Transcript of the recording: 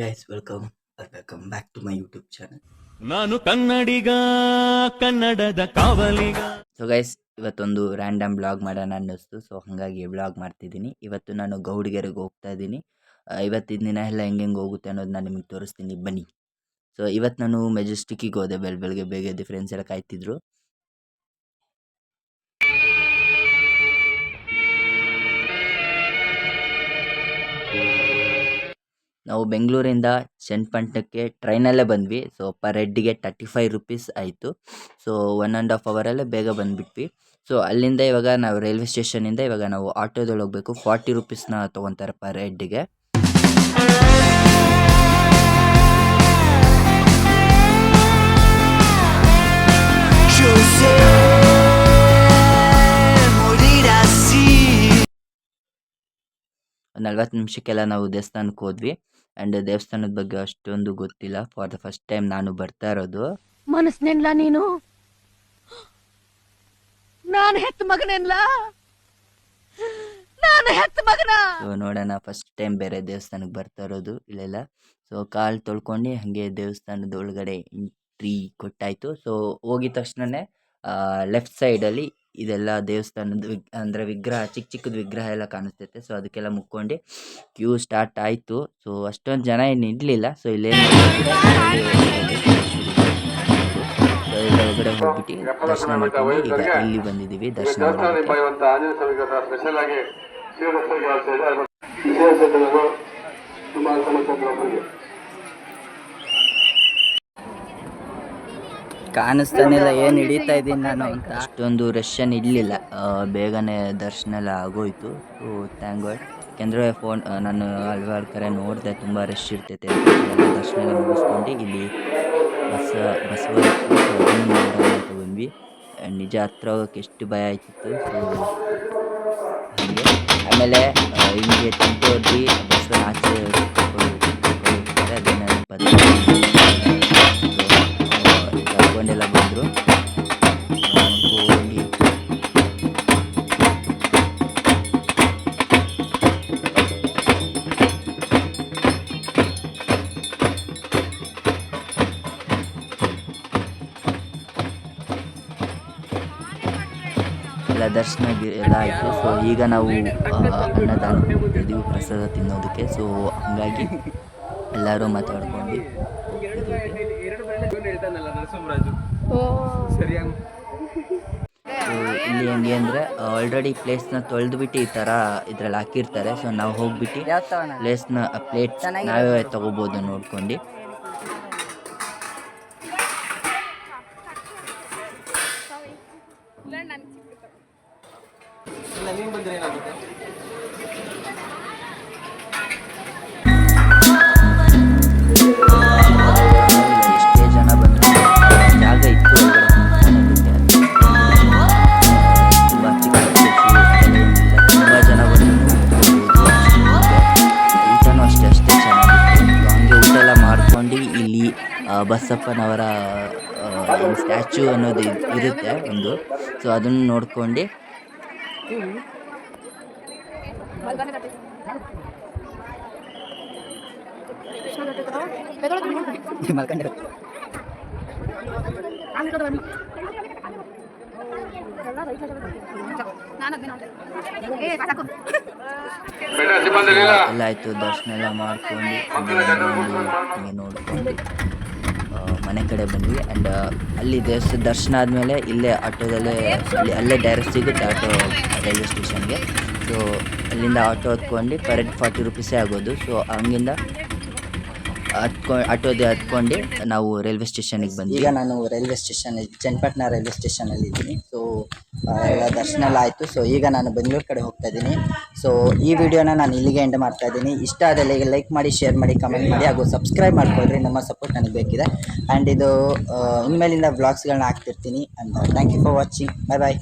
Guys welcome welcome back to my YouTube channel ನಾನು ಕನ್ನಡಿಗ ಕನ್ನಡದ ಕಾವಲಿಗ. ಸೊ ಗೈಸ್ ಇವತ್ತೊಂದು ರ್ಯಾಂಡಮ್ ಬ್ಲಾಗ್ ಮಾಡೋಣ ಅನ್ನಿಸ್ತು. ಸೊ ಹಾಗಾಗಿ ಬ್ಲಾಗ್ ಮಾಡ್ತಿದ್ದೀನಿ. ಇವತ್ತು ನಾನು ಗೌಡಿಗೆರೆಗೆ ಹೋಗ್ತಾ ಇದ್ದೀನಿ. ಇವತ್ತಿನ ದಿನ ಎಲ್ಲ ಹೆಂಗೆ ಹೆಂಗೆ ಹೋಗುತ್ತೆ ಅನ್ನೋದು ನಾನು ನಿಮಗೆ ತೋರಿಸ್ತೀನಿ. ಬನ್ನಿ. ಸೊ ಇವತ್ತು ನಾನು ಮೆಜೆಸ್ಟಿಕ್ಕಿಗೆ ಹೋದೆ. ಬೆಳ ಬೆಳಗ್ಗೆ ಬೇಗ ಎದ್ದು ಫ್ರೆಂಡ್ಸ್ ಎಲ್ಲ ಕಾಯ್ತಿದ್ರು. ನಾವು ಬೆಂಗಳೂರಿಂದ ಚನ್ನಪಟ್ಟಣಕ್ಕೆ ಟ್ರೈನಲ್ಲೇ ಬಂದ್ವಿ. ಸೊ ಪರ್ ಹೆಡ್ಗೆ ತರ್ಟಿ ಫೈವ್ ರುಪೀಸ್ ಆಯಿತು ಸೊ ಒನ್ ಆ್ಯಂಡ್ ಆಫ್ ಅವರಲ್ಲೇ ಬೇಗ ಬಂದುಬಿಟ್ವಿ. ಸೊ ಅಲ್ಲಿಂದ ಇವಾಗ ನಾವು ರೈಲ್ವೆ ಸ್ಟೇಷನಿಂದ ಇವಾಗ ನಾವು ಆಟೋದಲ್ಲಿ ಹೋಗಬೇಕು. ಫಾರ್ಟಿ ರುಪೀಸ್ನ ತೊಗೊತಾರೆ ಪರ್ ಹೆಡ್ಗೆ ನಲ್ವತ್ತು ನಿಮಿಷಕ್ಕೆಲ್ಲ ನಾವು ದೇವಸ್ಥಾನಕ್ಕೆ ಹೋದ್ವಿ. ಆ್ಯಂಡ್ ದೇವಸ್ಥಾನದ ಬಗ್ಗೆ ಅಷ್ಟೊಂದು ಗೊತ್ತಿಲ್ಲ. ಫಾರ್ ದ ಫಸ್ಟ್ ಟೈಮ್ ನಾನು ಬರ್ತಾ ಇರೋದು. ಮನಸ್ನೆಲ್ಲ ನೀನು? ನಾನು ಹೆತ್ತ ಮಗನೆಲ್ಲ ನಾನು ಹೆತ್ತ ಮಗನ? ಸೊ ನೋಡೋಣ. ಫಸ್ಟ್ ಟೈಮ್ ಬೇರೆ ದೇವಸ್ಥಾನಕ್ಕೆ ಬರ್ತಾ ಇರೋದು ಇಲ್ಲೆಲ್ಲ. ಸೊ ಕಾಲು ತೊಳ್ಕೊಂಡು ಹಾಗೆ ದೇವಸ್ಥಾನದ ಒಳಗಡೆ ಎಂಟ್ರಿ ಕೊಟ್ಟಾಯಿತು. ಸೊ ಹೋಗಿದ ತಕ್ಷಣನೇ ಲೆಫ್ಟ್ ಸೈಡಲ್ಲಿ ಇದೆಲ್ಲ ದೇವಸ್ಥಾನದ ವಿಗ್ ಅಂದರೆ ವಿಗ್ರಹ ಚಿಕ್ಕ ಚಿಕ್ಕದ ವಿಗ್ರಹ ಎಲ್ಲ ಕಾಣಿಸ್ತೈತೆ. ಸೊ ಅದಕ್ಕೆಲ್ಲ ಮುಕ್ಕೊಂಡು ಕ್ಯೂ ಸ್ಟಾರ್ಟ್ ಆಯಿತು. ಸೊ ಅಷ್ಟೊಂದು ಜನ ಏನು ಇರಲಿಲ್ಲ. ಸೊ ಇಲ್ಲೇನು ಸೊ ಒಳಗಡೆ ಹೋಗ್ಬಿಟ್ಟು ದರ್ಶನ ಮಾಡ್ಕೊಂಡು ಈಗ ಇಲ್ಲಿ ಬಂದಿದ್ದೀವಿ. ದರ್ಶನ ಮಾಡೋದಕ್ಕೆ. ಕಾಣಿಸ್ತಾನಿಲ್ಲ, ಏನು ಹಿಡಿತಾ ಇದ್ದೀನಿ ನಾನು ಅಂತ. ಅಷ್ಟೊಂದು ರಶ್ ಏನು ಇರಲಿಲ್ಲ. ಬೇಗನೆ ದರ್ಶನ ಎಲ್ಲ ಆಗೋಯ್ತು. ಥ್ಯಾಂಕ್ ಗಾಡ್ ಯಾಕೆಂದರೆ ಫೋನ್ ನಾನು ಹಲವಾರು ಕಡೆ ನೋಡಿದೆ, ತುಂಬ ರಶ್ ಇರ್ತೈತೆ ದರ್ಶನ ಎಲ್ಲ ಮುಗಿಸ್ಕೊಂಡು ಇಲ್ಲಿ ಬಸ್ ಬಸ್ ಅಂತ ಬಂದ್ವಿ. ನಿಜ ಹತ್ರ ಹೋಗೋಕೆ ಎಷ್ಟು ಭಯ ಆಯ್ತಿತ್ತು ಸೊ ಆಮೇಲೆ ಹಿಂಗೆ ತಿಂದು ಹೊಡ್ದು ಬಸ್ಸಲ್ಲಿ ಆಚೆ ಎಲ್ಲ ದರ್ಶನ ಎಲ್ಲ ಆಯಿತು ಸೊ ಈಗ ನಾವು ಅನ್ನದಾನ ಇದೀವಿ ಪ್ರಸಾದ ತಿನ್ನೋದಕ್ಕೆ. ಸೊ ಹಂಗಾಗಿ ಎಲ್ಲರೂ ಮಾತಾಡ್ಕೊಂಡು ಇಲ್ಲಿ ಹೆಂಗೆ ಅಂದರೆ ಆಲ್ರೆಡಿ ಪ್ಲೇಸ್ನ ತೊಳೆದ್ಬಿಟ್ಟು ಈ ಥರ ಇದ್ರಲ್ಲಿ ಹಾಕಿರ್ತಾರೆ. ಸೊ ನಾವು ಹೋಗ್ಬಿಟ್ಟು ಪ್ಲೇಸ್ನ ಪ್ಲೇಟ್ ನಾವೇ ತಗೋಬೋದು ನೋಡ್ಕೊಂಡು. ಎಲ್ಲ ಮಾಡ್ಕೊಂಡು ಇಲ್ಲಿ ಏನಾಗುತ್ತೆ ಬಸಪ್ಪನವರ ಸ್ಟ್ಯಾಚ್ಯೂ ಅನ್ನೋದು ಇರುತ್ತೆ ಒಂದು. ಸೊ ಅದನ್ನು ನೋಡ್ಕೊಂಡು ಬೇಡ ಸಿಬ್ಬಂದಿಗಳಿಲ್ಲ ಎಲ್ಲ ಆಯಿತು ದರ್ಶನ ಎಲ್ಲ ಮಾಡ್ಕೊಂಡು ಹಂಗೆ ಹಿಂಗೆ ನೋಡ್ಕೊಂಡು ಆ, ಮನೆ ಕಡೆ ಬಂದ್ವಿ. ಆ್ಯಂಡ್ ಅಲ್ಲಿ ದೇವಸ್ಥಾನ ದರ್ಶನ ಆದಮೇಲೆ ಇಲ್ಲೇ ಆಟೋದಲ್ಲೇ, ಅಲ್ಲಿ ಅಲ್ಲೇ ಡೈರೆಕ್ಟ್ ಸಿಗುತ್ತೆ ಆಟೋ ರೈಲ್ವೆ ಸ್ಟೇಷನ್ಗೆ. ಸೊ ಅಲ್ಲಿಂದ ಆಟೋ ಹತ್ಕೊಂಡು ಹೆಡ್ ಫಾರ್ಟಿ ರುಪೀಸೇ ಆಗೋದು. ಸೊ ಹಂಗಿಂದ ಹತ್ಕೊ, ಆಟೋದೆ ಹತ್ಕೊಂಡು ನಾವು ರೈಲ್ವೆ ಸ್ಟೇಷನಿಗೆ ಬಂದ್ವಿ. ಈಗ ನಾನು ರೈಲ್ವೆ ಸ್ಟೇಷನ್, ಚನ್ನಪಟ್ಟಣ ರೈಲ್ವೆ ಸ್ಟೇಷನಲ್ಲಿ ಇದ್ದೀನಿ. ಸೊ ದರ್ಶನ ಎಲ್ಲ ಆಯಿತು. ಸೊ ಈಗ ನಾನು ಬೆಂಗಳೂರು ಕಡೆ ಹೋಗ್ತಾ ಇದ್ದೀನಿ. ಸೊ ಈ ವಿಡಿಯೋನ ನಾನು ಇಲ್ಲಿಗೆ ಎಂಡ್ ಮಾಡ್ತಾ ಇದ್ದೀನಿ. ಇಷ್ಟ ಆದಲ್ಲಿ ಲೈಕ್ ಮಾಡಿ ಶೇರ್ ಮಾಡಿ ಕಮೆಂಟ್ ಮಾಡಿ, ಹಾಗೂ ಸಬ್ಸ್ಕ್ರೈಬ್ ಮಾಡ್ಕೊಳ್ರಿ. ನಮ್ಮ ಸಪೋರ್ಟ್ ನನಗೆ ಬೇಕಿದೆ. ಆ್ಯಂಡ್ ಇದು ಇನ್ಮೇಲಿಂದ ವ್ಲಾಗ್ಸ್ಗಳನ್ನ ಹಾಕ್ತಿರ್ತೀನಿ ಅಂತ. Thank you for watching bye bye